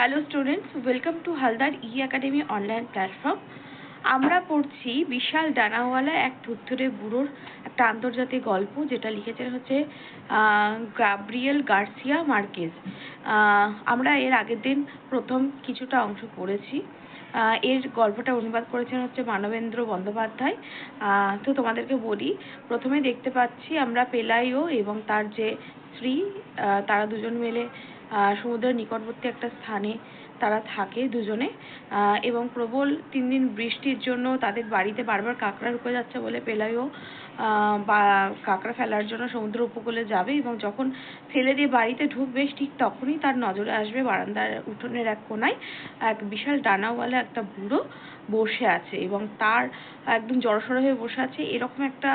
Hello students welcome to Haldar e academy online platform আমরা পড়ছি বিশাল ডানাওয়ালা এক থুরথুরে বুড়োর একটা আন্তর্জাতিক গল্প, যেটা লিখেছেন হচ্ছে গাব্রিয়েল গার্সিয়া মার্কেজ আমরা এর আগের দিন প্রথম কিছুটা অংশ পড়েছি। এর গল্পটা অনুবাদ করেছেন হচ্ছে মানবেন্দ্র বন্দ্যোপাধ্যায়। তো তোমাদেরকে বলি, প্রথমে দেখতে পাচ্ছি আমরা পেলাইও এবং তার যে স্ত্রী তারা দুজন মিলে সমুদ্রের নিকটবর্তী একটা স্থানে তারা থাকে দুজনে। এবং প্রবল তিন দিন বৃষ্টির জন্য তাদের বাড়িতে বারবার কাঁকড়া ঢুকে যাচ্ছে বলে পেলাইও বা কাঁকড়া ফেলার জন্য সমুদ্র উপকূলে যাবে এবং যখন ফেলে দিয়ে বাড়িতে ঢুকবে, ঠিক তখনই তার নজরে আসবে বারান্দার উঠোনের এক কোনায় এক বিশাল ডানাওয়ালা একটা বুড়ো বসে আছে এবং তার একদম জড়সড় হয়ে বসে আছে। এরকম একটা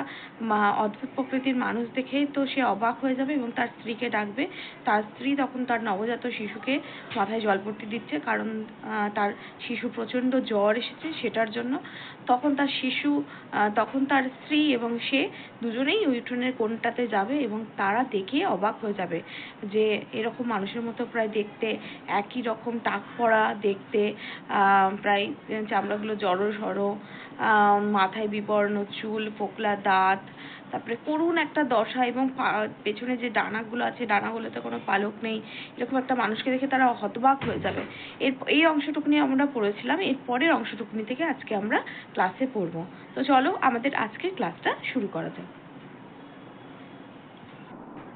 অদ্ভুত প্রকৃতির মানুষ দেখে তো সে অবাক হয়ে যাবে এবং তার স্ত্রীকে ডাকবে। তার স্ত্রী তখন তার নবজাত শিশুকে মাথায় জলপট্টি দিচ্ছে কারণ তার শিশু প্রচণ্ড জ্বর এসেছে সেটার জন্য। তখন তার শিশু তখন তার স্ত্রী এবং সে দুজনেই ওই কোনটাতে যাবে এবং তারা দেখে অবাক হয়ে যাবে যে এরকম মানুষের মতো প্রায় দেখতে, একই রকম টাক পড়া দেখতে প্রায় চামড়াগুলো জড়ো সড়ো মাথায় বিবর্ণ চুল, ফোকলা দাঁত তারপরে করুণ একটা দশা এবং পেছনে যে ডানাগুলো আছে, ডানাগুলোতে কোনো পালক নেই, এরকম একটা মানুষকে দেখে তারা হতবাক হয়ে যাবে। এর, এই অংশটুকুনি আমরা পড়েছিলাম, এর পরের অংশটুকুনি থেকে আজকে আমরা ক্লাসে পড়ব। তো চলো, আমাদের আজকের ক্লাসটা শুরু করা যাক।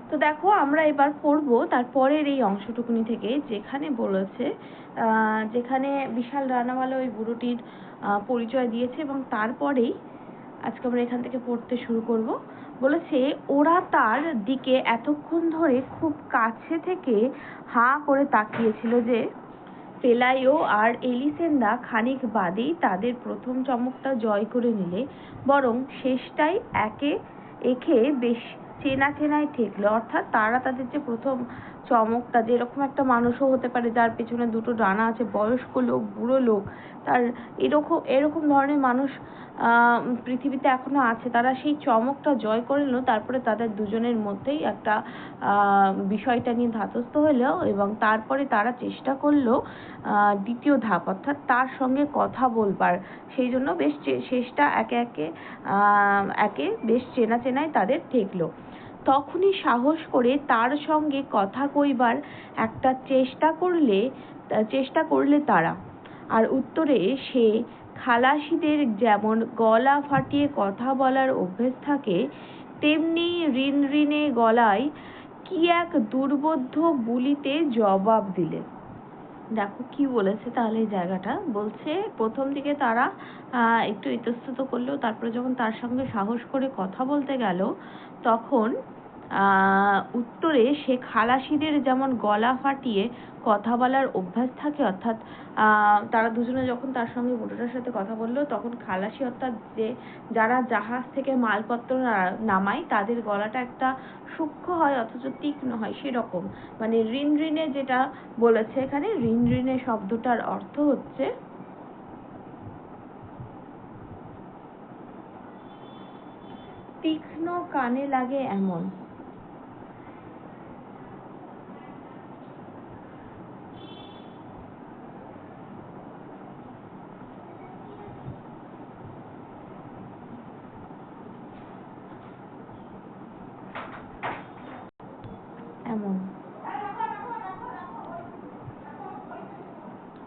তো দেখো, আমরা এবার পড়ব তারপরের এই অংশটুকুনি থেকে, যেখানে বলেছে যেখানে বিশাল রানাওয়ালা ওই বুড়োটির পরিচয় দিয়েছে এবং তারপরেই আজকে আমরা এখান থেকে পড়তে শুরু করব। বলেছে, ওরা তার দিকে এতক্ষণ ধরে খুব কাছে থেকে হাঁ করে তাকিয়েছিল যে পেলাইও আর এলিসেন্দা খানিক বাদেই তাদের প্রথম চমকটা জয় করে নিলে। বরং শেষটাই একে একে বেশ চেনা চেনায় ঠেকলো। অর্থাৎ তারা তাদের যে প্রথম চমকটা যে এরকম একটা মানুষও হতে পারে যার পেছনে দুটো ডানা আছে, বয়স্ক লোক, বুড়ো লোক। তার এরকম এরকম ধরনের মানুষ পৃথিবীতে এখনও আছে। তারা সেই চমকটা জয় করে নিল, তারপরে তাদের দুজনের মধ্যেই একটা বিষয়টা নিয়ে ধাতস্থ হলো এবং তারপরে তারা চেষ্টা করল দ্বিতীয় ধাপ, অর্থাৎ তার সঙ্গে কথা বলবার। সেই জন্য বেশ শেষটা একে একে একে বেশ চেনা চেনায় তাদের ঠেকলো। তখনই সাহস করে তার সঙ্গে কথা কইবার একটা চেষ্টা করলে চেষ্টা করলে তারা। আর উত্তরে সে খালাসিদের যেমন গলা ফাটিয়ে কথা বলার অভ্যেস থাকে, তেমনি ঋণ ঋণে গলায় কি এক দুর্বোধ্য বুলিতে জবাব দিলে। দেখো কি বলেছে তাহলে জায়গাটা। বলছে, প্রথম দিকে তারা একটু ইতস্তত করলেও তারপরে যখন তার সঙ্গে সাহস করে কথা বলতে গেল, তখন উত্তরে সে খালাসিদের যেমন গলা ফাটিয়ে কথা বলার অভ্যাস থাকে, অর্থাৎ তারা দুজনে যখন তার সঙ্গে বুড়োটার সাথে কথা বলল, তখন খালাসি অর্থাৎ যে, যারা জাহাজ থেকে মালপত্র নামায়, তাদের গলাটা একটা সূক্ষ্ম হয়, অথচ তীক্ষ্ণ হয়, সেরকম। মানে ঋণ ঋণে যেটা বলেছে এখানে ঋণ ঋণে শব্দটার অর্থ হচ্ছে তীক্ষ্ণ কানে লাগে এমন।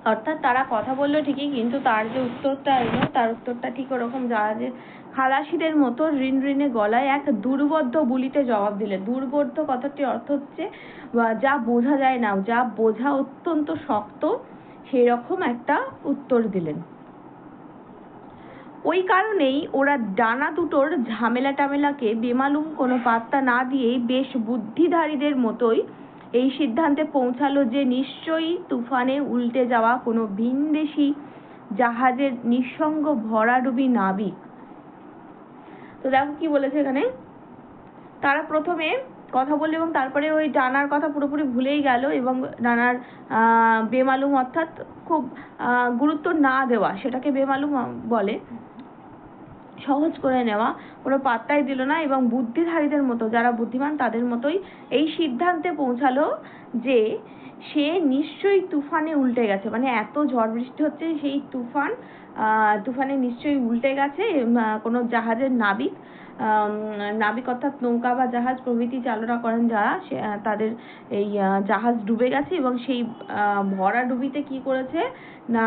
অর্থাৎ তারা কথা বলল ঠিকই, কিন্তু তার যে উত্তরটা এলো, তার উত্তরটা ঠিক ওরকম যারা যে খালাসিদের মতো ঋণ ঋণে গলায় এক দুর্বোধ্য বুলিতে জবাব দিলে। দুর্বোধ্য কথাটির অর্থ হচ্ছে যা বোঝা যায় না, যা বোঝা অত্যন্ত শক্ত, সেরকম একটা উত্তর দিলেন। ওই কারণেই ওরা ডানা দুটোর ঝামেলা টামেলাকে বেমালুম কোনো পাত্তা না দিয়েই বেশ বুদ্ধিধারীদের মতোই এই সিদ্ধান্তে পৌঁছালো যে নিশ্চয়ই তুফানে উল্টে যাওয়া কোনো ভিনদেশি জাহাজের নিঃসঙ্গ ভরাডুবি নাবিক। তো দেখো কি বলেছে এখানে। তারা প্রথমে কথা বলল এবং তারপরে ওই ডানার কথা পুরোপুরি ভুলেই গেল এবং ডানার বেমালুম অর্থাৎ খুব গুরুত্ব না দেওয়া, সেটাকে বেমালুম বলে। সহজ করে নেওয়া। কোনো পাত্তাই দিল না এবং বুদ্ধিধারীদের মতো, যারা বুদ্ধিমান তাদের মতোই এই সিদ্ধান্তে পৌঁছালো যে সে নিশ্চয়ই তুফানে উল্টে গেছে। মানে এত ঝড় বৃষ্টি হচ্ছে, সেই তুফান তুফানে নিশ্চয়ই উল্টে গেছে কোনো জাহাজের নাবিক নাবিক অর্থাৎ নৌকা বা জাহাজ প্রভৃতি চালনা করেন যারা, সে তাদের এই জাহাজ ডুবে গেছে এবং সেই ভরা ডুবিতে কি করেছে না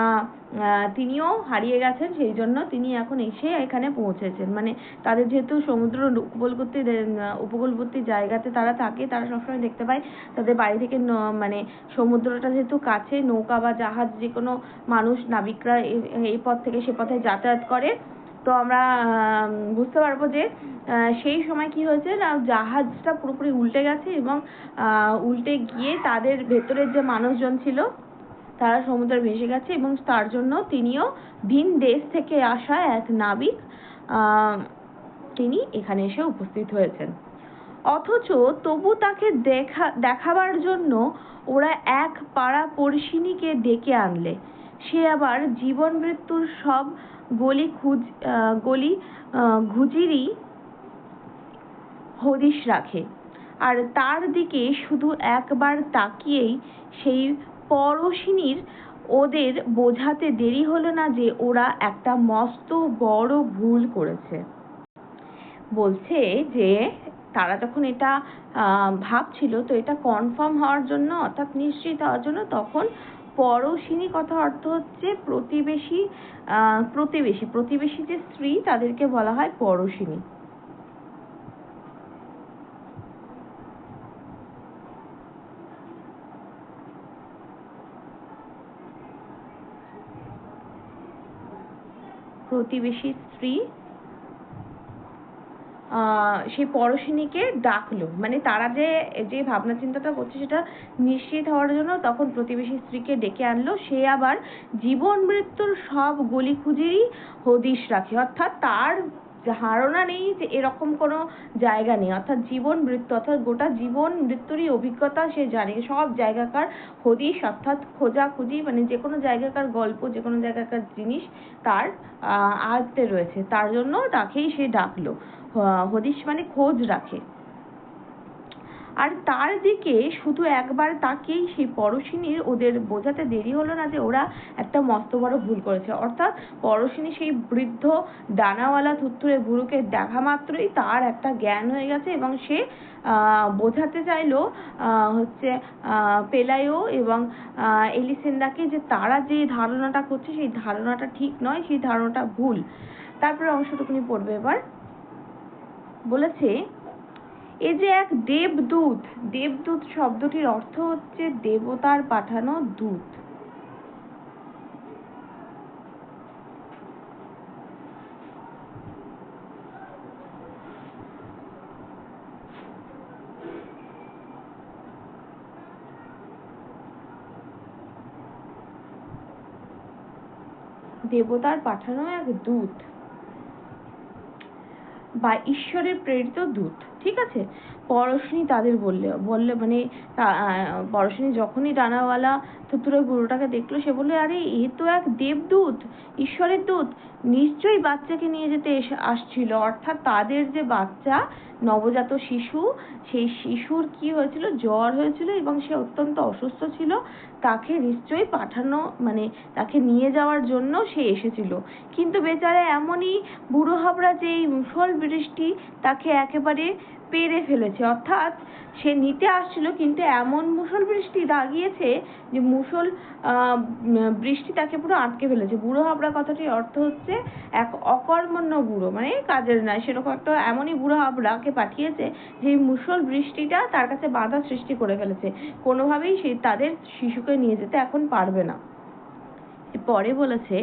তিনিও হারিয়ে গেছেন, সেই জন্য তিনি এখন এসে এখানে পৌঁছেছেন। মানে তাদের যেহেতু সমুদ্র উপকূলবর্তী উপকূলবর্তী জায়গাতে তারা থাকে, তারা সবসময় দেখতে পায়, তাদের বাড়ি থেকে মানে সমুদ্রটা যেহেতু কাছে, নৌকা বা জাহাজ যে কোনো মানুষ, নাবিকরা এই- পথ থেকে সে পথে যাতায়াত করে। তো আমরা বুঝতে পারব যে সেই সময় কি হয়েছে না, জাহাজটা পুরোপুরি উল্টে গেছে এবং উল্টে গিয়ে তাদের ভেতরের যে মানুষজন ছিল, তারা সমুদ্রে ভেসে গেছে এবং তার জন্য তিনিও ভিন দেশ থেকে আসা এক নাবিক তিনি এখানে এসে উপস্থিত হয়েছেন। অথচ তবু তাকে দেখা, দেখাবার জন্য ওরা এক পাড়া পড়শিনীকে ডেকে আনলে। সে আবার জীবন মৃত্যুর সব গলি খুঁজ গলি ঘুজিরই হদিশ রাখে। আর তার দিকে শুধু একবার তাকিয়েই সেই পরশিনীর ওদের বোঝাতে দেরি হলো না যে ওরা একটা মস্ত বড় ভুল করেছে। বলছে যে তারা যখন এটা ভাবছিল, তো এটা কনফার্ম হওয়ার জন্য, অর্থাৎ নিশ্চিত হওয়ার জন্য তখন পরশিনী কথা অর্থ হচ্ছে প্রতিবেশী প্রতিবেশী প্রতিবেশী যে স্ত্রী তাদেরকে বলা হয় পরশিনী। প্রতিবেশী স্ত্রী সেই পরশিনীকে ডাকলো। মানে তারা যে যে ভাবনা চিন্তাটা করছে সেটা নিশ্চিত হওয়ার জন্য তখন প্রতিবেশী স্ত্রীকে ডেকে আনলো। সে আবার জীবন মৃত্যুর সব গলি খুঁজেই হদিশ রাখে। অর্থাৎ তার ধারণা নেই যে এরকম কোনো জায়গা নেই। অর্থাৎ জীবন মৃত্যু, অর্থাৎ গোটা জীবন মৃত্যুরই অভিজ্ঞতা সে জানে সব জায়গাকার হদিশ, অর্থাৎ খোঁজাখুঁজি মানে যে কোনো জায়গাকার গল্প, যে কোনো জায়গাকার জিনিস তার আয়ত্তে রয়েছে। তার জন্য তাকেই সে ডাকলো। হদিশ মানে খোঁজ রাখে। আর তার দিকে শুধু একবার তাকেই সেই পরশিনীর ওদের বোঝাতে দেরি হলো না যে ওরা একটা মস্ত বড় ভুল করেছে। অর্থাৎ পরশিনী সেই বৃদ্ধ ডানাওয়ালা থুত্তুরে বুড়োকে দেখা মাত্রই তার একটা জ্ঞান হয়ে গেছে এবং সে বোঝাতে চাইলো হচ্ছে পেলায়ও এবং এলিসেন্দাকে যে তারা যে ধারণাটা করছে সেই ধারণাটা ঠিক নয়, সেই ধারণাটা ভুল। তারপরে অংশটুকুনি পড়বে এবার। বলেছে, এ যে এক দেবদূত দেবদূত শব্দটির অর্থ হচ্ছে দেবতার পাঠানো দূত। দেবতার পাঠানো এক দূত। বা ঈশ্বরের প্রেরিত দূত ঠিক আছে? পরশিনী তাদের বললে বললে মানে পরশিনী যখনই ডানাওয়ালা থুতুরে বুড়োটাকে দেখল, সে বলল, আরে, এ তো এক দেবদূত, ঈশ্বরের দূত। নিশ্চয়ই বাচ্চাকে নিয়ে যেতে আসছিল। অর্থাৎ তাদের যে বাচ্চা, নবজাত শিশু, সেই শিশুর কি হয়েছিল? জ্বর হয়েছিল এবং সে অত্যন্ত অসুস্থ ছিল। তাকে নিশ্চয়ই পাঠানো মানে তাকে নিয়ে যাওয়ার জন্য সে এসেছিল। কিন্তু বেচারা এমনই বুড়ো হাবড়া যে এই মুষল বৃষ্টি, তাকে একেবারে পেরে ফেলেছে। অর্থাৎ সে নিতে আসছিল, কিন্তু এমন মুষল বৃষ্টি দাগিয়েছে যে আহ বৃষ্টি তাকে পুরো আটকে ফেলেছে। বুড়ো হাবড়া কথাটির অর্থ হচ্ছে এক অকর্মণ্য বুড়ো মানে কাজের নয় সেরকম একটা এমনই বুড়ো হাবড়াকে পাঠিয়েছে যে মুষল বৃষ্টিটা তার কাছে বাধা সৃষ্টি করে ফেলেছে। কোনোভাবেই সে তাদের শিশুকে নিয়ে যেতে এখন পারবে না। পরে বলেছে,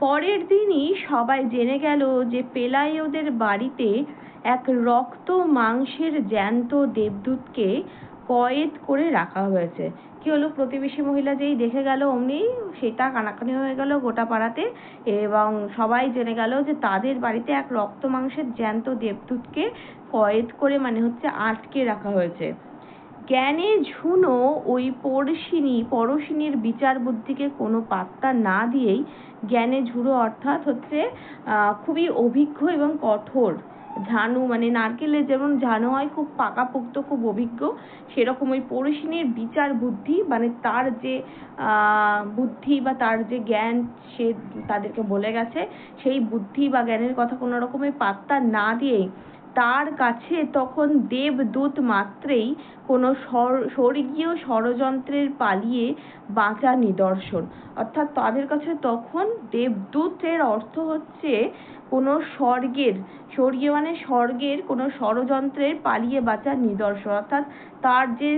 পরের দিনই সবাই জেনে গেল যে পেলাইওদের বাড়িতে এক রক্ত মাংসের জ্যান্ত দেবদূতকে কয়েদ করে রাখা হয়েছে। কি হলো? প্রতিবেশী মহিলা যেই দেখে গেল অমনি, সেটা কানাকানি হয়ে গেল গোটা পাড়াতে এবং সবাই জেনে গেল যে তাদের বাড়িতে এক রক্ত মাংসের জ্যান্ত দেবদূতকে কয়েদ করে মানে হচ্ছে আটকে রাখা হয়েছে। জ্ঞানে ঝুনো ওই পড়শিনী পরশিনীর বিচার বুদ্ধিকে কোনো পাত্তা না দিয়েই জ্ঞানে ঝুড়ো অর্থাৎ হচ্ছে খুবই অভিজ্ঞ এবং কঠোর। ঝানু মানে নারকেলের যেমন ঝানু হয় খুব পাকাপোক্ত, খুব অভিজ্ঞ, সেরকম ওই পড়শিনীর বিচার বুদ্ধি মানে তার যে বুদ্ধি বা তার যে জ্ঞান সে তাদেরকে বলে গেছে, সেই বুদ্ধি বা জ্ঞানের কথা কোনো রকমের পাত্তা না দিয়েই তার কাছে তখন দেবদূত মাত্রেই কোনো স্বর্গীয় ষড়যন্ত্রের পালিয়ে বাঁচা নিদর্শন। অর্থাৎ তাদের কাছে তখন দেবদূতের অর্থ হচ্ছে কোনো স্বর্গের, স্বর্গীয় মানে স্বর্গের কোনো ষড়যন্ত্রের পালিয়ে বাঁচার নিদর্শন। অর্থাৎ তার যে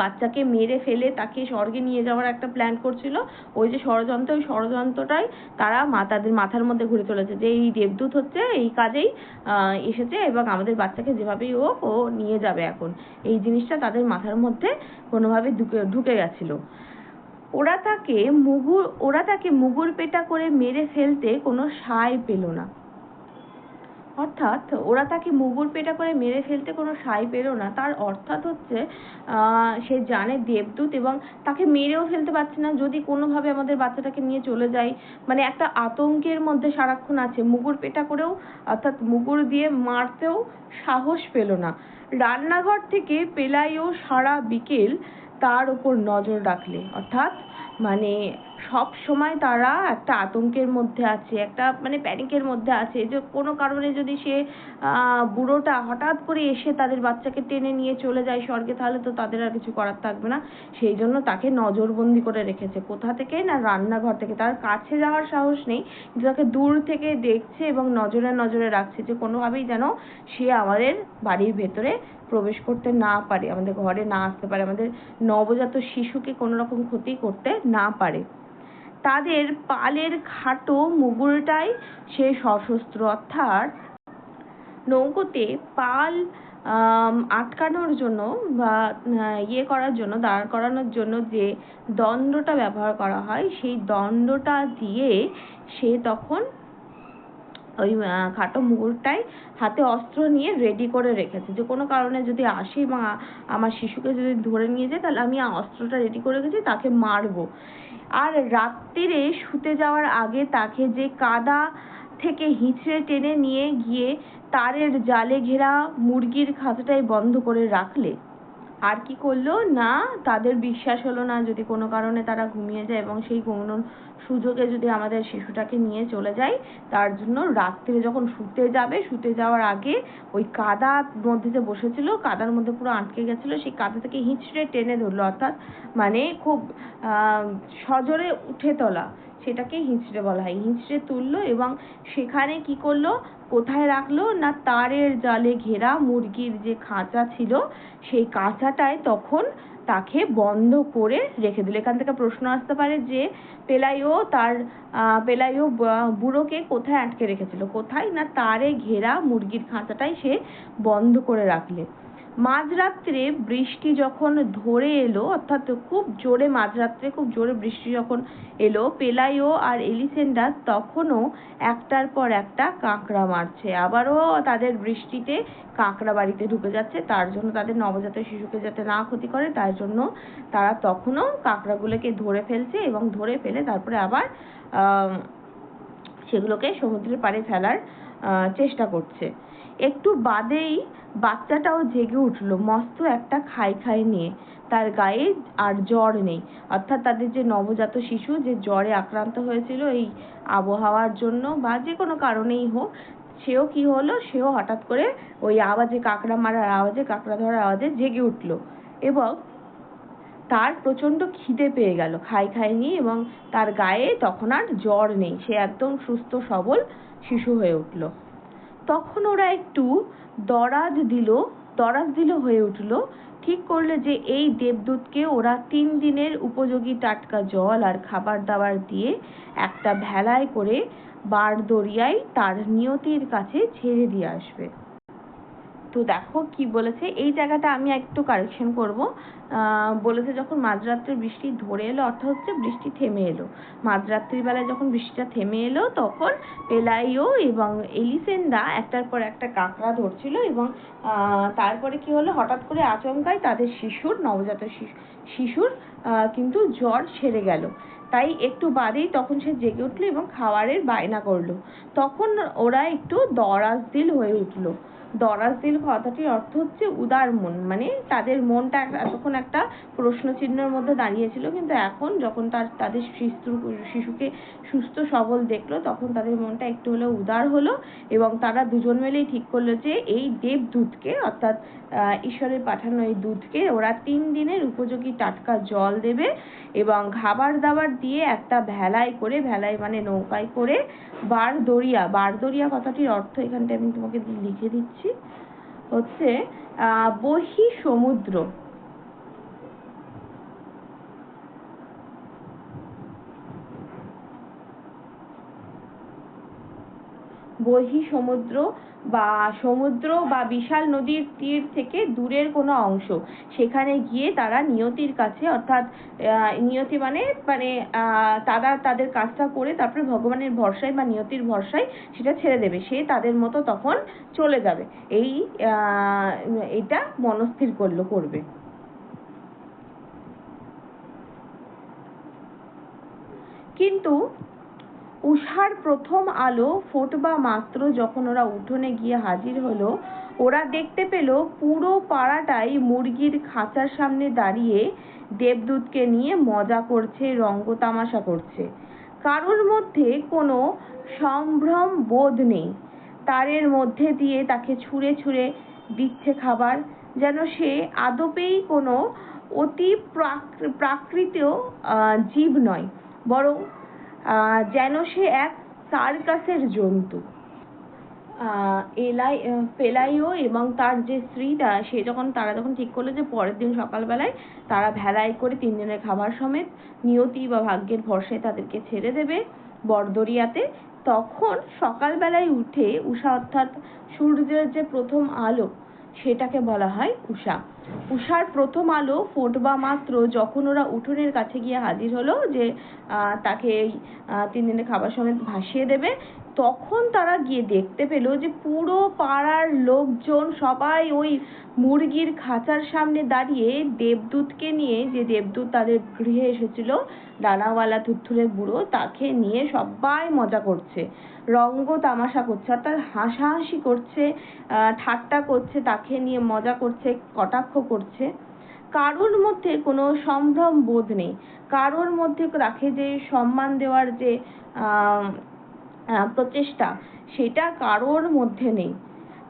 বাচ্চাকে মেরে ফেলে তাকে স্বর্গে নিয়ে যাওয়ার একটা প্ল্যান করছিল। ওই যে ষড়যন্ত্র, ওই ষড়যন্ত্রটাই তারা মা তাদের মাথার মধ্যে ঘুরে চলেছে। যে এই দেবদূত হচ্ছে, এই কাজেই এসেছে এবং আমাদের বাচ্চাকে যেভাবেই হোক ও নিয়ে যাবে এখন। এই জিনিসটা তাদের মাথার মধ্যে কোনোভাবে ঢুকে ঢুকে গেছিল। ওরা তাকে মুগুর ওরা তাকে মুগুর পেটা করে মেরে ফেলতে কোনো সায় পেল না। অর্থাৎ ওরা তাকে মুগুর পেটা করে মেরে ফেলতে কোনো সাই পেল না। তার অর্থাৎ হচ্ছে সে জানে দেবদূত এবং তাকে মেরেও ফেলতে পারছে না। যদি কোনোভাবে আমাদের বাচ্চাটাকে নিয়ে চলে যায় মানে একটা আতঙ্কের মধ্যে সারাক্ষণ আছে। মুগুর পেটা করেও, অর্থাৎ মুগুর দিয়ে মারতেও সাহস পেল না। রান্নাঘর থেকে পেলাইও সারা বিকেল তার উপর নজর রাখলে। অর্থাৎ মানে সব সময় তারা একটা আতঙ্কের মধ্যে আছে, একটা মানে প্যানিকের মধ্যে আছে যে কোনো কারণে যদি সে বুড়োটা হঠাৎ করে এসে তাদের বাচ্চাকে টেনে নিয়ে চলে যায় স্বর্গে তাহলে তো তাদের আর কিছু করার থাকবে না। সেই জন্য তাকে নজরবন্দি করে রেখেছে। কোথা থেকে না রান্নাঘর থেকে? তার কাছে যাওয়ার সাহস নেই, কিন্তু তাকে দূর থেকে দেখছে এবং নজরে নজরে রাখছে যে কোনোভাবেই যেন সে আমাদের বাড়ির ভেতরে প্রবেশ করতে না পারে, আমাদের ঘরে না আসতে পারে, আমাদের নবজাত শিশুকে কোনো রকম ক্ষতি করতে না পারে। তাদের পালের খাটো মুগুরটাই সে সশস্ত্র অর্থাৎ নৌকোতে পাল আটকানোর জন্য বা ইয়ে করার জন্য, দাঁড় করানোর জন্য যে দণ্ডটা ব্যবহার করা হয়, সেই দণ্ডটা দিয়ে সে তখন ওই খাটো মুগুরটাই হাতে অস্ত্র নিয়ে ready করে রেখেছে। যে কোনো কারণে যদি আসে এবং আমার শিশুকে যদি ধরে নিয়ে যায়, তাহলে আমি অস্ত্রটা ready করে রেখেছি তাকে মারবো। আর রাত্তিরে শুতে যাওয়ার আগে তাকে যে কাদা থেকে হিঁচড়ে টেনে নিয়ে গিয়ে তারের জালে ঘেরা মুরগির খাঁচাটাই বন্ধ করে রাখলে আর কি করল? না, তাদের বিশ্বাস হলো না যদি কোনো কারণে তারা ঘুমিয়ে যায় এবং সেই ঘুমানোর সুযোগে যদি আমাদের শিশুটাকে নিয়ে চলে যায়, তার জন্য রাত্রে যখন শুতে যাবে, শুতে যাওয়ার আগে ওই কাদার মধ্যে যে বসেছিল, কাদার মধ্যে পুরো আটকে গেছিল, সেই কাদা থেকে হিঁচড়ে টেনে ধরলো, অর্থাৎ মানে খুব সজোরে উঠে তোলা। সেটাকে হিঁচড়ে বলা হয়। হিঁচড়ে তুললো এবং সেখানে কি করল? কোথায় রাখল? না তারের জালে ঘেরা মুরগির যে খাঁচা ছিল, সেই কাঁচাটায় তখন তাকে বন্ধ করে রেখে দিল। এখান থেকে প্রশ্ন আসতে পারে যে পেলাইও তার পেলাইও বুড়োকে কোথায় আটকে রেখেছিল? কোথায়? না তারে ঘেরা মুরগির খাঁচাটাই সে বন্ধ করে রাখলে। মাঝরাত্রে বৃষ্টি যখন ধরে এলো, অর্থাৎ খুব জোরে মাঝরাত্রে খুব জোরে বৃষ্টি যখন এলো, পেলাইও আর এলিসেন্ডার তখনও একটার পর একটা কাঁকড়া মারছে। আবারও তাদের বৃষ্টিতে কাঁকড়া বাড়িতে ঢুকে যাচ্ছে। তার জন্য তাদের নবজাত শিশুকে যাতে না ক্ষতি করে, তার জন্য তারা তখনও কাঁকড়াগুলোকে ধরে ফেলছে এবং ধরে ফেলে তারপরে আবার সেগুলোকে সমুদ্রের পাড়ে ফেলার চেষ্টা করছে। একটু বাদেই বাচ্চাটাও জেগে উঠল, মস্ত একটা খাই খাই নিয়ে। তার গায়ে আর জ্বর নেই। অর্থাৎ তাদের যে নবজাত শিশু যে জ্বরে আক্রান্ত হয়েছিল এই আবহাওয়ার জন্য বা যে কোনো কারণেই হোক, সেও কি হলো? সেও হঠাৎ করে ওই আওয়াজে কাঁকড়া মারার আওয়াজে, কাঁকড়া ধরার আওয়াজে জেগে উঠল এবং তার প্রচণ্ড খিদে পেয়ে গেল খাই খাই নিয়ে এবং তার গায়ে তখন আর জ্বর নেই। সে একদম সুস্থ সবল শিশু হয়ে উঠল। তখন ওরা একটু দরাজ দিল দরাজ দিল হয়ে উঠল। ঠিক করলে যে এই দেবদূতকে ওরা তিন দিনের উপযোগী টাটকা জল আর খাবার দাবার দিয়ে একটা ভেলায় করে বার দরিয়ায় তার নিয়তির কাছে ছেড়ে দিয়ে আসবে। তো দেখো কি বলেছে, এই জায়গাটা আমি একটু কারেকশন করব। বলেছে যখন মাঝরাত্রে বৃষ্টি ধরে এলো অর্থাৎ হচ্ছে বৃষ্টি থেমে এলো। মাঝরাত্রির বেলায় যখন বৃষ্টিটা থেমে এলো, তখন পেলাইও এবং এলিসেন্ডা একটার পর একটা কাঁকড়া ধরছিল এবং তারপরে কি হলো, হঠাৎ করে আচমকাই তাদের শিশুর নবজাত শিশু, শিশুর কিন্তু জ্বর সেরে গেল। তাই একটু বাদেই তখন সে জেগে উঠল এবং খাবারের বায়না করল। তখন ওরা একটু দরাজ দিল হয়ে উঠল। দরাজদিল কথাটির অর্থ হচ্ছে উদার মন। মানে তাদের মনটা এতক্ষণ একটা প্রশ্ন চিহ্নের মধ্যে দাঁড়িয়েছিল, কিন্তু এখন যখন তার তাদের শিশু শিশুকে সুস্থ, সবল দেখল, তখন তাদের মনটা একটু হলেও উদার হলো এবং তারা দুজন মিলেই ঠিক করল যে এই দেবদূতকে, অর্থাৎ ঈশ্বরের পাঠানো এই দুধকে ওরা তিন দিনের উপযোগী টাটকা জল দেবে এবং খাবার দাবার দিয়ে একটা ভেলায় করে ভেলায় মানে নৌকায় করে বারদরিয়া বারদরিয়া কথাটির অর্থ এখানটা আমি তোমাকে লিখে দিচ্ছি। হচ্ছে বহি সমুদ্র বহি সমুদ্র বা সমুদ্র বা বিশাল নদীর তীর থেকে দূরের কোনো অংশ। সেখানে গিয়ে তারা নিয়তির কাছে, অর্থাৎ নিয়তি মানে মানে তারা তাদের কাজটা করে তারপরে ভগবানের ভরসায় বা নিয়তির ভরসায় সেটা ছেড়ে দেবে। সে তাদের মতো তখন চলে যাবে। এই এটা মনস্থির করল, করবে। কিন্তু উষার প্রথম আলো ফোটবা মাত্র যখন ওরা উঠোনে গিয়ে হাজির হলো, ওরা দেখতে পেল পুরো পাড়াটাই মুরগির খাঁচার সামনে দাঁড়িয়ে দেবদূতকে নিয়ে মজা করছে, রঙ্গ তামাশা করছে। কারোর মধ্যে কোনো সম্ভ্রম বোধ নেই। তারের মধ্যে দিয়ে তাকে ছুঁড়ে ছুঁড়ে দিচ্ছে খাবার, যেন সে আদপেই কোনো অতি প্রাক- প্রাকৃত জীব নয়, বরং যেন সে এক সার্কাসের জন্তু। এলাই পেলাইও এবং তার যে স্ত্রীটা, সে যখন, তারা যখন ঠিক করল যে পরের দিন সকালবেলায় তারা ভেলায় করে তিন দিনের খাবার সমেত নিয়তি বা ভাগ্যের ভরসায় তাদেরকে ছেড়ে দেবে বরদরিয়াতে তখন সকালবেলায় উঠে উষা অর্থাৎ সূর্যের যে প্রথম আলো, সেটাকে বলা হয় উষা। উষার প্রথম আলো ফোটবা মাত্র যখন ওরা উঠোনের কাছে গিয়ে হাজির হলো যে তাকে তিন দিনের খাবার সমেত ভাসিয়ে দেবে। তখন তারা গিয়ে দেখতে পেল যে পুরো পাড়ার লোকজন সবাই ওই মুরগির খাঁচার সামনে দাঁড়িয়ে দেবদূতকে নিয়ে, যে দেবদূত তাদের গৃহে এসেছিল ডানাওয়ালা থুরথুরে বুড়ো, তাকে নিয়ে সবাই মজা করছে। রঙ্গ তামাশা করছে, অর্থাৎ হাসাহাসি করছে ঠাট্টা করছে, তাকে নিয়ে মজা করছে, কটাক্ষ করছে। কারোর মধ্যে কোনো সম্ভ্রম বোধ নেই। কারোর মধ্যে তাকে যে সম্মান দেওয়ার যে প্রচেষ্টা। সেটা কারোর মধ্যে নেই।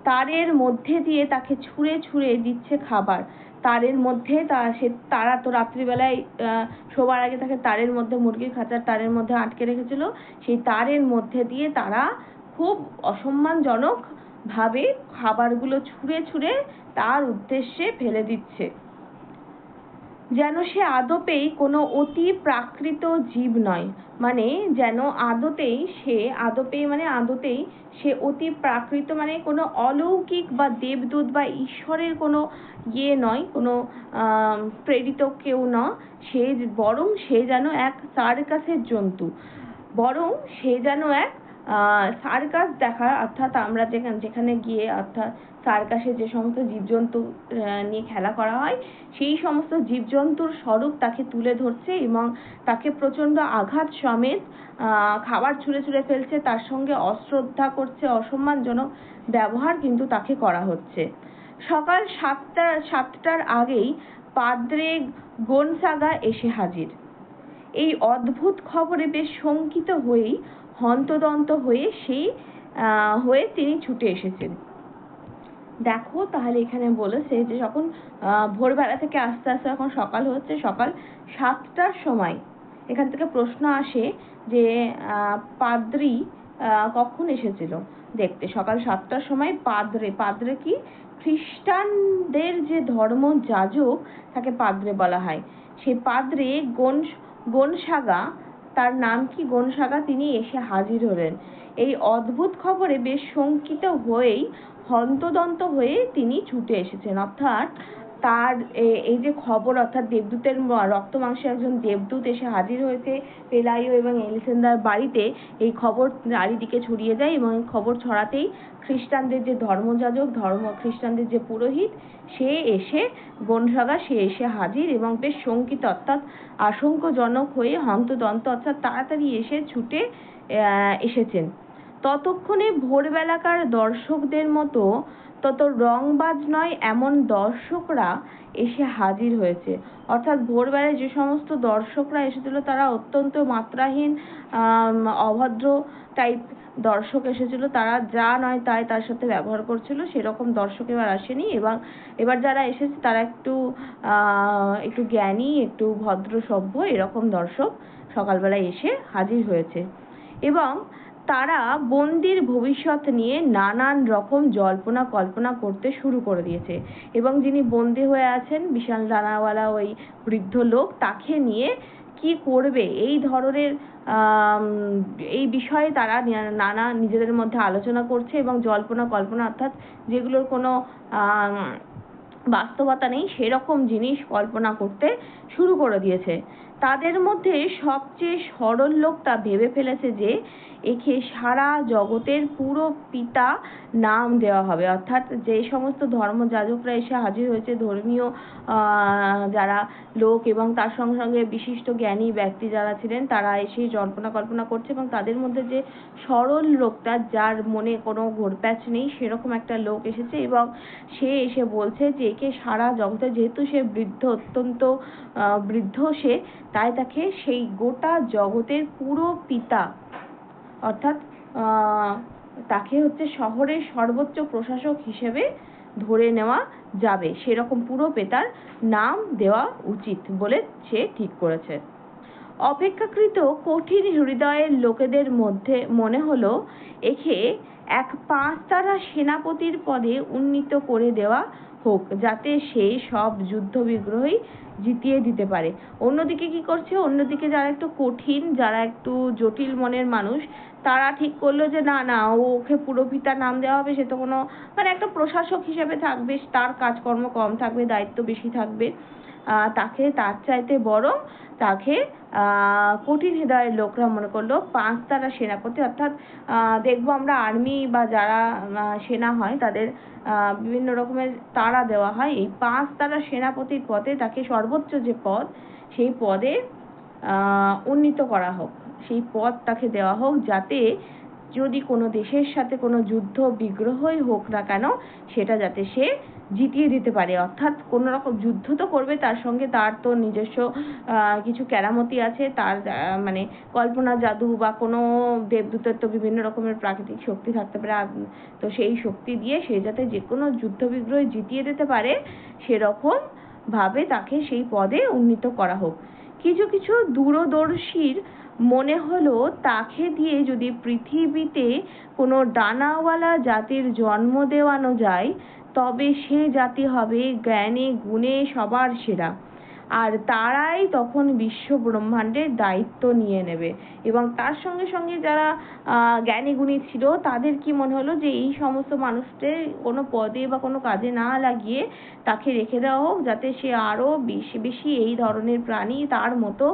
তারের মধ্যে দিয়ে তাকে ছুঁড়ে ছুঁড়ে দিচ্ছে খাবার। তারের মধ্যে তা, সে তারা তো রাত্রিবেলায় শোবার আগে তাকে তারের মধ্যে মুরগির খাঁচার তারের মধ্যে আটকে রেখেছিল। সেই তারের মধ্যে দিয়ে তারা খুব অসম্মানজনক ভাবে খাবারগুলো ছুঁড়ে ছুঁড়ে তার উদ্দেশ্যে ফেলে দিচ্ছে। যেন সে আদপেই কোনো অতি প্রাকৃত জীব নয়। মানে যেন আদতেই সে আদপেই মানে আদতেই সে অতি প্রাকৃত মানে কোনো অলৌকিক বা দেবদূত বা ঈশ্বরের কোনো ইয়ে নয়, কোনো প্রেরিত কেউ না। সে বরং সে যেন এক সার্কাসের জন্তু। বরং সে যেন এক সার্কাস দেখা, অর্থাৎ আমরা যেখানে যেখানে গিয়ে, অর্থাৎ সার্কাসে যে সমস্ত জীবজন্তু নিয়ে খেলা করা হয়, সেই সমস্ত জীবজন্তুর স্বরূপ তাকে তুলে ধরছে এবং তাকে প্রচণ্ড আঘাত সমেত খাবার ছুঁড়ে ছুঁড়ে ফেলছে। তার সঙ্গে অশ্রদ্ধা করছে, অসম্মানজনক ব্যবহার কিন্তু তাকে করা হচ্ছে। সকাল সাতটা, সাতটার আগেই পাদ্রে গোনসাগা এসে হাজির। এই অদ্ভুত খবরে বেশ শঙ্কিত হয়েই হন্তদন্ত হয়ে সেই হয়ে তিনি ছুটে এসেছেন। দেখো তাহলে এখানে বলেছে যে যখন ভোরবেলা থেকে আস্তে আস্তে এখন সকাল হচ্ছে, সকাল সাতটার সময় এখান থেকে প্রশ্ন আসে যে পাদ্রি কখন এসেছিল? দেখতে সকাল সাতটার সময় পাদ্রে পাদ্রে কি? খ্রিস্টানদের যে ধর্ম যাজক, তাকে পাদ্রে বলা হয়। সেই পাদ্রে গন গনসাগা তার নাম কি গনসাগা তিনি এসে হাজির হলেন। এই অদ্ভুত খবরে বেশ শঙ্কিত হয়েই হন্তদন্ত হয়ে তিনি ছুটে এসেছেন। অর্থাৎ তার এই যে খবর, অর্থাৎ দেবদূতের রক্ত মাংসে একজন দেবদূত এসে হাজির হয়েছে পেলাইও এবং এলিসেন্দার বাড়িতে। এই খবর চারিদিকে ছড়িয়ে যায় এবং খবর ছড়াতেই খ্রিস্টানদের যে ধর্মযাজক, ধর্ম, খ্রিস্টানদের যে পুরোহিত, সে এসে গনসাগা সে এসে হাজির এবং বেশ শঙ্কিত, অর্থাৎ আশঙ্কজনক হয়ে হন্তদন্ত, অর্থাৎ তাড়াতাড়ি এসে ছুটে এসেছেন। ততক্ষণে ভোরবেলাকার দর্শকদের মতো তত রংবাজ নয়, এমন দর্শকরা এসে হাজির হয়েছে। অর্থাৎ ভোরবেলায় যে সমস্ত দর্শকরা এসেছিল, তারা অত্যন্ত মাত্রাহীন অভদ্র টাইপ দর্শক এসেছিল। তারা যা নয় তাই তার সাথে ব্যবহার করছিল। সেরকম দর্শক এবার আসেনি এবং এবার যারা এসেছে, তারা একটু একটু জ্ঞানী, একটু ভদ্র সভ্য এরকম দর্শক সকালবেলায় এসে হাজির হয়েছে। এবং তারা বন্দির ভবিষ্যৎ নিয়ে নানান রকম জল্পনা কল্পনা করতে শুরু করে দিয়েছে। এবং যিনি বন্দি হয়ে আছেন, বিশাল ডানাওয়ালা ওই বৃদ্ধ লোক, তাকে নিয়ে কি করবে? এই ধরনের এই বিষয়ে তারা নানা নিজেদের মধ্যে আলোচনা করছে এবং জল্পনা কল্পনা, অর্থাৎ যেগুলোর কোনো বাস্তবতা নেই, সেরকম জিনিস কল্পনা করতে শুরু করে দিয়েছে। তাদের মধ্যে সবচেয়ে সরল লোকটা ভেবে ফেলেছে যে, একে সারা জগতের পুরো পিতা নাম দেওয়া হবে। অর্থাৎ যে সমস্ত ধর্ম ধর্মযাজকরা এসে হাজির হয়েছে, ধর্মীয় যারা লোক এবং তার সঙ্গে সঙ্গে বিশিষ্ট জ্ঞানী ব্যক্তি যারা ছিলেন, তারা এসে জল্পনা কল্পনা করছে এবং তাদের মধ্যে যে সরল লোকটা যার মনে কোনো ঘোরপ্যাচ নেই, সেরকম একটা লোক এসেছে এবং সে এসে বলছে যে, একে সারা জগতে যেহেতু সে বৃদ্ধ, অত্যন্ত বৃদ্ধ সে তাই তাকে সেই গোটা জগতের পুরো পিতা, অর্থাৎ তাকে হচ্ছে শহরের সর্বোচ্চ প্রশাসক হিসেবে ধরে নেওয়া যাবে। সেরকম পুরো পেতার নাম দেওয়া উচিত বলে সে ঠিক করেছে। অপেক্ষাকৃত কঠিন হৃদয়ের লোকেদের মধ্যে মনে হলো, একে এক পাঁচ তারা সেনাপতির পদে উন্নীত করে দেওয়া হোক, যাতে সে সব যুদ্ধ বিগ্রহই জিতিয়ে দিতে পারে। অন্যদিকে কি করছে? অন্যদিকে যারা একটু কঠিন, যারা একটু জটিল মনের মানুষ, তারা ঠিক করল যে, না না, ওকে পুরোপিতা নাম দেওয়া হবে, সে তো কোনো মানে একটা প্রশাসক হিসেবে থাকবে, তার কাজকর্ম কম থাকবে, দায়িত্ব বেশি থাকবে। তাকে তার চাইতে বরং তাকে কঠিন হৃদয়ের লোকরা মনে করল, পাঁচ তারা সেনাপতি। অর্থাৎ দেখব আমরা আর্মি বা যারা সেনা হয়, তাদের বিভিন্ন রকমের তারা দেওয়া হয়। এই পাঁচ তারা সেনাপতির পদে তাকে সর্বোচ্চ যে পদ, সেই পদে উন্নীত করা হোক। সেই পদ তাকে দেওয়া হোক যাতে যদি কোনো দেশের সাথে কোনো যুদ্ধ বিগ্রহই হোক না কেন, সেটা যাতে সে জিতিয়ে দিতে পারে। অর্থাৎ কোনো রকম যুদ্ধ তো করবে, তার সঙ্গে তার তো নিজস্ব কিছু কেরামতি আছে, তার মানে কল্পনা জাদু বা কোনো দেবদূতের তো বিভিন্ন রকমের প্রাকৃতিক শক্তি থাকতে পারে। তো সেই শক্তি দিয়ে সে যাতে যে কোনো যুদ্ধ বিগ্রহ জিতিয়ে দিতে পারে, সেরকম ভাবে তাকে সেই পদে উন্নীত করা হোক। কিছু কিছু দূরদর্শীর মনে হলো, তাকে দিয়ে যদি পৃথিবীতে কোনো ডানাওয়ালা জাতির জন্ম দেওয়ানো যায় তবে সে জাতি হবে জ্ঞানে গুণে সবার সেরা। আর তারাই তখন বিশ্ব ব্রহ্মাণ্ডের দায়িত্ব নিয়ে নেবে। এবং তার সঙ্গে সঙ্গে যারা জ্ঞানী গুণী ছিল, তাদের কি মনে হলো যে এই সমস্ত মানুষদের কোনো পদে বা কোনো কাজে না লাগিয়ে তাকে রেখে দেওয়া হোক, যাতে সে আরও বেশি বেশি এই ধরনের প্রাণী তার মতো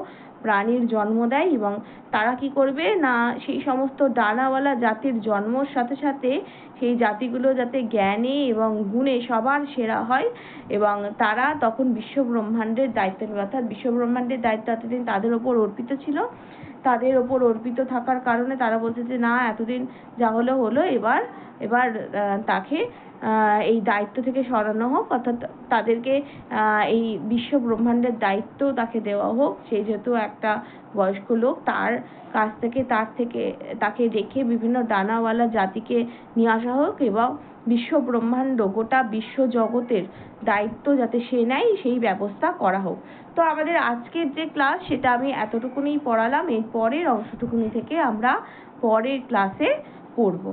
প্রাণীর জন্ম দেয় এবং তারা কি করবে? না, সেই সমস্ত ডানাওয়ালা জাতির জন্মর সাথে সাথে সেই জাতিগুলো যাতে জ্ঞানে এবং গুণে সবার সেরা হয় এবং তারা তখন বিশ্ব ব্রহ্মাণ্ডের দায়িত্ব অর্থাৎ বিশ্ব ব্রহ্মাণ্ডের দায়িত্ব এতদিন তাদের ওপর অর্পিত ছিল। তাদের ওপর অর্পিত থাকার কারণে তারা বলছে যে, না, এতদিন যা হলো হলো। এবার এবার তাকে এই দায়িত্ব থেকে সরানো হোক। অর্থাৎ তাদেরকে এই বিশ্ব ব্রহ্মাণ্ডের দায়িত্ব তাকে দেওয়া হোক। সে যেহেতু একটা বয়স্ক লোক, তার কাছ থেকে, তার থেকে, তাকে রেখে বিভিন্ন ডানাওয়ালা জাতিকে নিয়ে আসা হোক এবং বিশ্ব ব্রহ্মাণ্ড গোটা বিশ্ব জগতের দায়িত্ব যাতে সে নেয়, সেই ব্যবস্থা করা হোক। তো আমাদের আজকের যে ক্লাস সেটা আমি এতটুকুনি পড়ালাম। এর পরের অংশটুকুনি থেকে আমরা পরের ক্লাসে পড়ব।